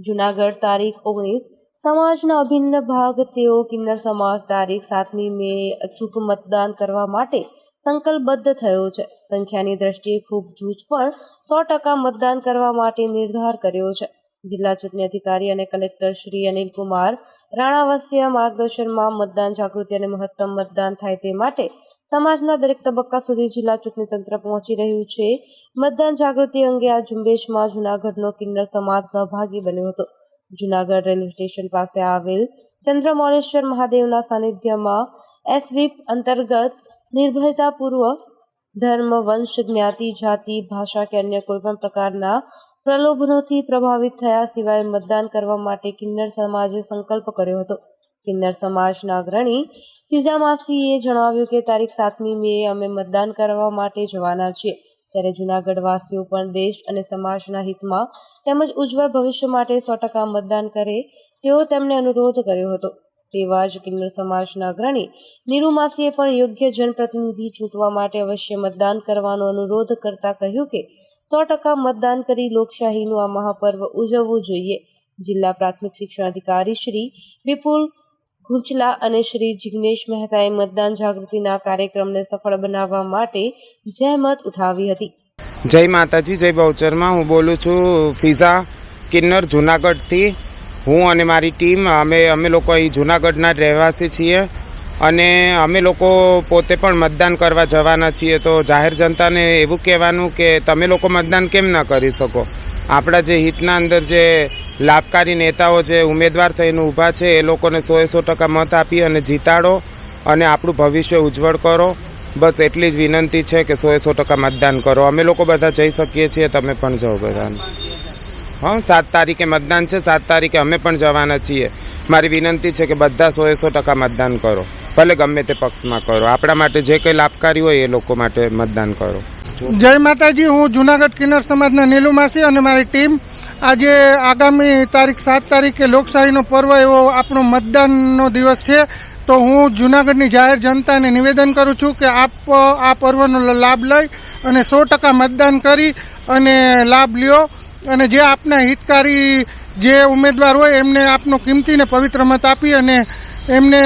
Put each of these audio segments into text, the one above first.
જુનાગઢ તારીખ ઓગણીસ. સમાજના અભિન્ન ભાગ, તેઓ કિન્નર સમાજ તારીખ સાતમી મે અચૂક મતદાન કરવા માટે સંકલ્પબદ્ધ થયો છે. સંખ્યાની દ્રષ્ટિએ ખૂબ જૂજ પણ સો ટકા મતદાન કરવા માટે નિર્ધાર કર્યો છે. જિલ્લા ચૂંટણી અધિકારી અને કલેક્ટર શ્રી અનિલ કુમાર રાણાવસિયા માર્ગદર્શનમાં મતદાન જાગૃતિ અને મહત્તમ મતદાન થાય તે માટે સમાજના દરેક તબક્કા સુધી જિલ્લા ચૂંટણી તંત્ર પહોંચી રહ્યું છે. મતદાન જાગૃતિ અંગે આ ઝુંબેશમાં જુનાગઢનો કિન્નર સમાજ સહભાગી બન્યો હતો. જુનાગઢ રેલવે સ્ટેશન પાસે આવેલ ચંદ્રમૌલેશ્વર મહાદેવના સાનિધ્યમાં એસવીપ અંતર્ગત નિર્ભયતાપૂર્વક ધર્મ, વંશ, જ્ઞાતિ, જાતિ, ભાષા કે અન્ય કોઈપણ પ્રકારના પ્રલોભનોથી પ્રભાવિત થયા સિવાય મતદાન કરવા માટે કિન્નર સમાજે સંકલ્પ કર્યો હતો. કિન્નર સમાજના અગ્રણી ચીજામાસીએ જણાવ્યું કે તારીખ સાતમી મે અમે મતદાન કરવા માટે જવાના છીએ. ત્યારે જૂનાગઢવાસીઓ પણ દેશ અને સમાજના હિતમાં તેમજ ઉજ્જવળ ભવિષ્ય માટે સો ટકા મતદાન કરે તેવો તેમણે અનુરોધ કર્યો હતો. તેવા જ કિન્નર સમાજના અગ્રણી નીરુમાસીએ પણ યોગ્ય જનપ્રતિનિધિ ચૂંટવા માટે અવશ્ય મતદાન કરવાનો અનુરોધ કરતા કહ્યું કે સો ટકા મતદાન કરી લોકશાહીનું આ મહાપર્વ ઉજવવું જોઈએ. જિલ્લા પ્રાથમિક શિક્ષણ અધિકારી શ્રી વિપુલ ઘુંચલા અને શ્રી જિગ્નેશ મહેતાએ મતદાન જાગૃતિના કાર્યક્રમને સફળ બનાવવા માટે જહેમત ઉઠાવી હતી. જય માતાજી, જય બહુચરમાં. હું બોલું છું ફિઝા કિન્નર, જુનાગઢથી. હું અને મારી ટીમ, અમે અમે લોકો અહીં જુનાગઢના રહેવાસી છીએ અને અમે લોકો પોતે પણ મતદાન કરવા જવાના છીએ. તો જાહેર જનતાને એવું કહેવાનું કે તમે લોકો મતદાન કેમ ના કરી શકો? આપણા જે હિતના અંદર જે લાભકારી નેતાઓ જે ઉમેદવાર થઈને ઊભા છે, એ લોકોને સોએ સો ટકા મત આપી અને જીતાડો અને આપણું ભવિષ્ય ઉજ્જવળ કરો. બસ એટલી જ વિનંતી છે કે સોએ સો ટકા મતદાન કરો. અમે લોકો બધા જઈ શકીએ છીએ, તમે પણ જાઓ બધાને. હા, સાત તારીખે મતદાન છે, સાત તારીખે અમે પણ જવાના છીએ. મારી વિનંતી છે કે બધા સોએ સો ટકા મતદાન કરો. ભલે ગમે તે પક્ષમાં કરો. આપણા માટે જે કંઈ લાભકારી હોય, એ લોકો માટે મતદાન કરો. જય માતાજી, હું જુનાગઢ કિન્નર સમાજના નીલુમાસી અને મારી ટીમ આજે આગામી તારીખ સાત તારીખે લોકશાહીનો પર્વ એવો આપણો મતદાનનો દિવસ છે. તો હું જુનાગઢની જાહેર જનતાને નિવેદન કરું છું કે આપ, આ પર્વનો લાભ લઈ અને સો ટકા મતદાન કરી અને લાભ લ્યો. અને જે આપના હિતકારી જે ઉમેદવાર હોય એમને આપનો કિંમતી ને પવિત્ર મત આપી અને એમને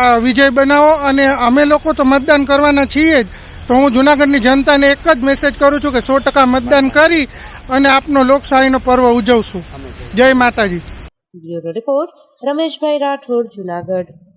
આ વિજય બનાવો. અને અમે લોકો તો મતદાન કરવાના છીએ જ. તો હું જુનાગઢની જનતાને એક જ મેસેજ કરું છું કે સો ટકા મતદાન કરી અને આપનો લોકશાહીનો પર્વ ઉજવશું. જય માતાજી. Bureau report Rameshbhai Rathod Junagadh.